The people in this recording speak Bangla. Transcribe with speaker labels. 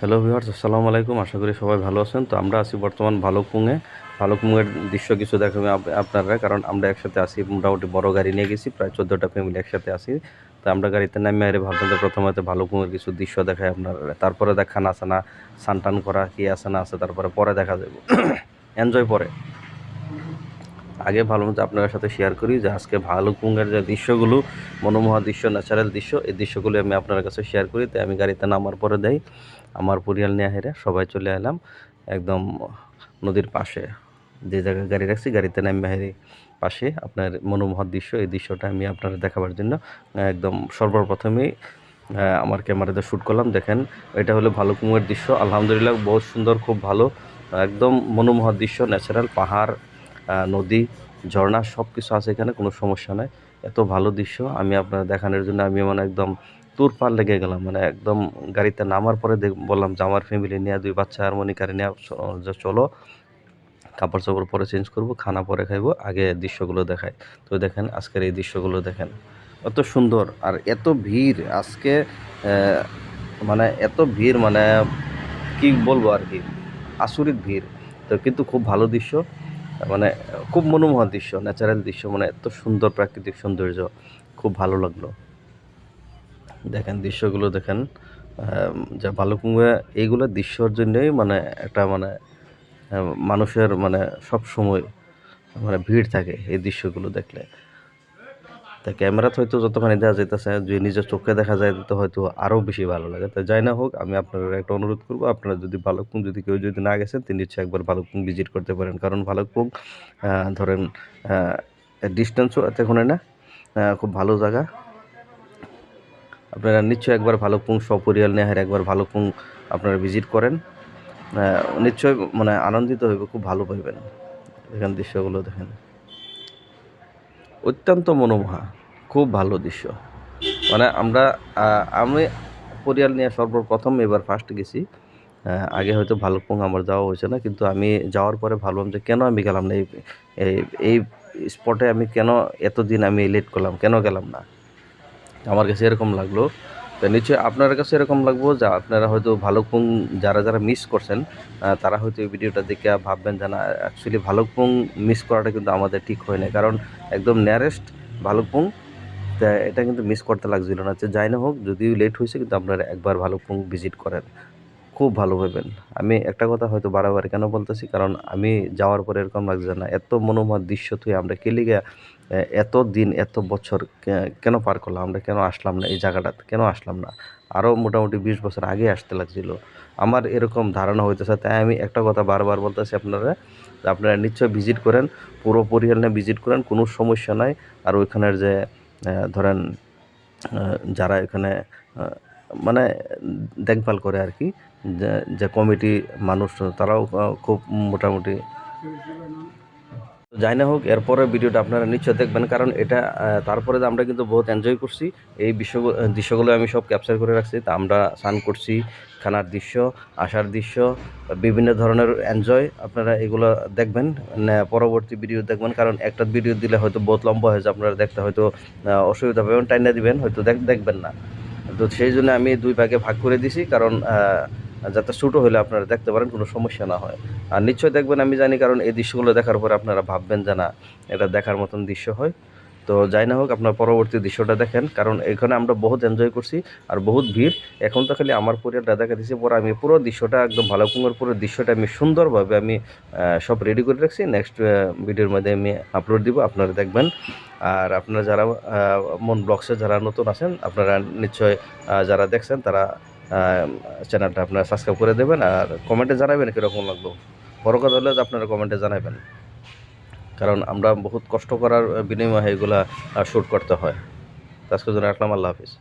Speaker 1: হ্যালো ভিউয়ার্স আসসালামু আলাইকুম। আশা করি সবাই ভালো আছেন। তো আমরা আছি বর্তমান ভালুকপুঙে ভালুকপুঙের দৃশ্য কিছু দেখাবে আপনারা, কারণ আমরা একসাথে আসি মোটামুটি বড় গাড়ি নিয়ে গেছি, প্রায় চোদ্দোটা ফ্যামিলি একসাথে আসি তো আমরা গাড়িতে নামে আরে ভাবলাম প্রথমে ভালুকপুঙের কিছু দৃশ্য দেখায় আপনারা, তারপরে দেখান আসে না সানটান করা, কি আসে না আছে, তারপরে পরে দেখা যাবে। এনজয় পরে। আগে ভালো মতো আপনাদের সাথে শেয়ার করি যে আজকে ভালুকপুঙের যে দৃশ্যগুলো, মনোমোহা দৃশ্য ন্যাচারাল দৃশ্য, এই দৃশ্যগুলো আমি আপনার কাছে শেয়ার করি। তাই আমি গাড়িতে নামার পরে দেই। আমার পরিয়াল নিয়ে হেরে সবাই চলে এলাম একদম নদীর পাশে। যে জায়গায় গাড়ি রাখছি, গাড়িতে নামে হেরে পাশে আপনার মনোমোহা দৃশ্য, এই দৃশ্যটা আমি আপনারা দেখাবার জন্য একদম সর্বপ্রথমেই আমার ক্যামেরাতে শ্যুট করলাম। দেখেন, এটা হলো ভালুকপুঙের দৃশ্য। আলহামদুলিল্লাহ, বহুত সুন্দর, খুব ভালো। একদম মনোমোহা দৃশ্য ন্যাচারাল পাহাড় নদী, ঝর্ণা সব কিছু আছে এখানে, কোনো সমস্যা নাই। এত ভালো দৃশ্য, আমি আপনার দেখানোর জন্য আমি মানে একদম তুর পার লেগে গেলাম। মানে একদম গাড়িতে নামার পরে বললাম যে আমার ফ্যামিলি নিয়ে, দুই বাচ্চা আর মনিকারে নিয়ে চলো, কাপড় চাপড় পরে চেঞ্জ করব, খানা পরে খাইবো, আগে দৃশ্যগুলো দেখাই। তো দেখেন, আজকের এই দৃশ্যগুলো দেখেন। এত সুন্দর আর এত ভিড়, আজকে মানে এত ভিড় মানে কি বলব আর কি আসরিক ভিড়। তো কিন্তু খুব ভালো দৃশ্য। মানে খুব মনোমোহা দৃশ্য ন্যাচারাল দৃশ্য মানে এত সুন্দর প্রাকৃতিক সৌন্দর্য, খুব ভালো লাগল। দেখেন দৃশ্যগুলো দেখেন যা ভালুকুঙ্গে এইগুলো দৃশ্যর জন্যই মানে একটা মানে মানুষের মানে সব সময় মানে ভিড় থাকে এই দৃশ্যগুলো দেখলে। তা ক্যামেরাতে হয়তো যতখানি দেওয়া যেতেছে যদি নিজের চোখে দেখা যায় তো হয়তো আরও বেশি ভালো লাগে। তাই যাই না হোক, আমি আপনাদের একটা অনুরোধ করব, আপনারা যদি ভালুকপুং, যদি কেউ যদি না গেছেন, তিনি ইচ্ছে একবার ভালুকপুং ভিজিট করতে পারেন। কারণ ভালুকপুং ধরেন ডিস্টেন্সও এতক্ষণে না খুব ভালো জায়গা। আপনারা নিশ্চয়ই একবার ভালুকপুং সপরিয়াল নেহার একবার ভালুকপুং আপনারা ভিজিট করেন। নিশ্চয়ই মানে আনন্দিত হইবে, খুব ভালো পাইবেন। এখান দৃশ্যগুলো দেখেন। অত্যন্ত মনোমোহা, খুব ভালো দৃশ্য। মানে আমরা আমি পরিয়াল নিয়ে সর্বপ্রথম এবার ফার্স্ট গেছি। আগে হয়তো ভালুকপুং আমার যাওয়া হয়েছে না, কিন্তু আমি যাওয়ার পরে ভাবলাম যে কেন আমি গেলাম না, এই, এই- স্পটে আমি কেন এতদিন আমি লেট করলাম, কেন গেলাম না? আমার কাছে এরকম লাগল। তো নিশ্চয়ই আপনার কাছে এরকম লাগবো যে আপনারা হয়তো ভালো ভালুকপুং যারা যারা মিস করছেন তারা হয়তো এই ভিডিওটা দেখে ভাববেন যে না অ্যাকচুয়ালি ভালো ভালুকপুং মিস করাটা কিন্তু আমাদের ঠিক হয় না কারণ একদম নিয়ারেস্ট ভালুকপুং, তা এটা কিন্তু মিস করতে লাগছিল না। যে যাই না হোক, যদিও লেট হয়েছে, কিন্তু আপনারা একবার ভালো ভালুকপুং ভিজিট করেন। খুব ভালো পাবেন আমি একটা কথা হয়তো বারবার কেন বলতেছি, কারণ আমি যাওয়ার পরে এরকম লাগছে না, এত মনোময় দৃশ্য তুই আমরা কেলিগা এত দিন, এত বছর কেন পার করলাম আমরা কেন আসলাম না এই জায়গাটাতে? কেন আসলাম না? আরও মোটামুটি বিশ বছর আগে আসতে লাগছিল। আমার এরকম ধারণা হইতেছে, তাই আমি একটা কথা বারবার বলতেছি আপনারা আপনারা নিশ্চয় ভিজিট করেন, পুরো পরিবার নিয়ে ভিজিট করেন, কোনো সমস্যা নাই। আর ওইখানের যে ধরেন যারা এখানে মানে দেখভাল করে আর কি, যে কমিটি মানুষ, তারাও খুব মোটামুটি যাই না হোক এরপরে ভিডিওটা আপনারা নিশ্চয় দেখবেন, কারণ এটা তারপরে আমরা কিন্তু বহুত এনজয় করছি। এই বিশ্ব দৃশ্যগুলো আমি সব ক্যাপচার করে রাখছি। তা আমরা স্নান করছি, খানার দৃশ্য, আসার দৃশ্য, বিভিন্ন ধরনের এনজয় আপনারা এগুলো দেখবেন। পরবর্তী ভিডিও দেখবেন, কারণ একটা ভিডিও দিলে হয়তো বহুত লম্বা হয়ে যায়, আপনারা দেখতে হয়তো অসুবিধা পাবেন, টাইনা দিবেন, হয়তো দেখ, দেখবেন না। তো সেই জন্য আমি দুই ভাগে ভাগ করে দিছি, কারণ যাতে ছোটো হলে আপনারা দেখতে পারেন কোনো সমস্যা না হয়। আর নিশ্চয় দেখবেন আমি জানি কারণ এই দৃশ্যগুলো দেখার পরে আপনারা ভাববেন যে না, এটা দেখার মতন দৃশ্য হয়। তো যাই না হোক, আপনার পরবর্তী দৃশ্যটা দেখেন, কারণ এখানে আমরা বহুত এনজয় করছি আর বহুত ভিড়। এখন তো খালি আমার পরিবারটা দেখা দিচ্ছে পরে আমি পুরো দৃশ্যটা একদম ভালোকুঙ্গের পুরো দৃশ্যটা আমি সুন্দরভাবে আমি সব রেডি করে রাখছি। নেক্সট ভিডিওর মধ্যে আমি আপলোড দিব, আপনারা দেখবেন। আর আপনারা যারা মন ব্লগসে যারা নতুন আছেন, আপনারা নিশ্চয় যারা দেখছেন, তারা চ্যানেলটা আপনারা সাবস্ক্রাইব করে দেবেন আর কমেন্টে জানাবেন কীরকম লাগল। বড় কথা হলে আপনারা কমেন্টে জানাবেন। কারণ আমরা বহুত কষ্ট করার বিনিময়ে এগুলা শ্যুট করতে হয়। আজকের জন্য রাখলাম, আল্লাহ হাফিজ।